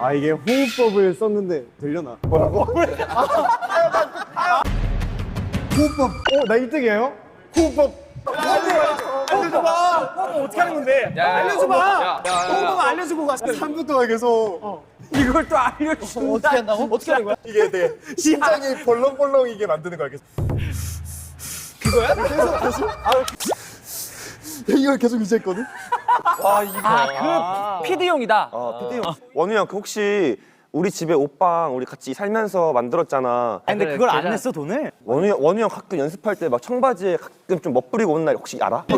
아 이게 호흡법을 썼는데 들려나? 뭐라고? 호흡법. 어, 나 1등이에요? 호흡법. 알려줘봐. 호흡법 어떻게 하는 건데? 알려줘봐. 호흡법 알려주고 가. 3분 동안 계속. 이걸 또 알려주고 어떻게 한다고? 어떻게 하는 거야? 이게 되게 심장이 벌렁벌렁 이게 만드는 거야. 계속. 그거야? 계속 계속. 이걸 계속 유지했거든. 아, 그 피디용이다. 아, PD 형. 원우 형, 그 혹시 우리 집에 옷방 우리 같이 살면서 만들었잖아. 근데 그걸 안 냈어, 돈을? 원우 형, 원우 형 가끔 연습할 때 막 청바지에 가끔 좀 멋부리고 오는 날 혹시 알아?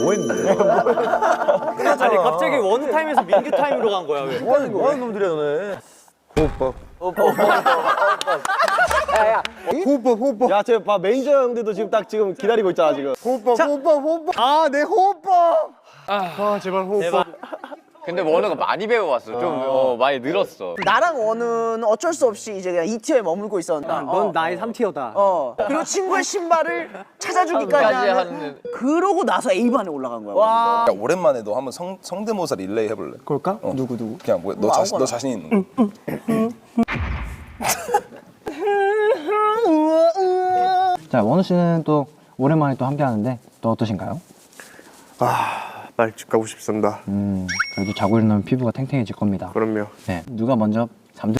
뭐 했는데? 아니, 갑자기 원우 타임에서 민규 타임으로 간 거야, 왜? 뭐 하는, 뭐 하는 놈들이야 너네. 호흡법. 호흡법 호흡법. 야, 쟤 봐, 매니저 형들도 지금 딱 지금 기다리고 있잖아, 지금. 호흡법 호흡법 호흡법. 아, 내 호흡법. 아, 제발 호흡법. 근데 원우가 많이 배워왔어. 좀 어, 많이 늘었어. 나랑 원우는 어쩔 수 없이 이제 그냥 2티어에 머물고 있었는데 넌 나의 3티어다. 어. 그리고 친구의 신발을 찾아주기까지 까지 하는 하는 그러고 나서 A반에 올라간 거야 야, 오랜만에 너 한번 성, 성대모사 릴레이 해볼래? 그럴까? 누구 누구? 그냥 뭐, 너, 자신, 너 자신 있는 거. 자 원우 씨는 또 오랜만에 또 함께 하는데 또 어떠신가요? 아, 날집 가고 싶습니다. 음 그래도 자고 일어나면 피부가 탱탱해질 겁니다. 그럼요. 네 누가 먼저 잠들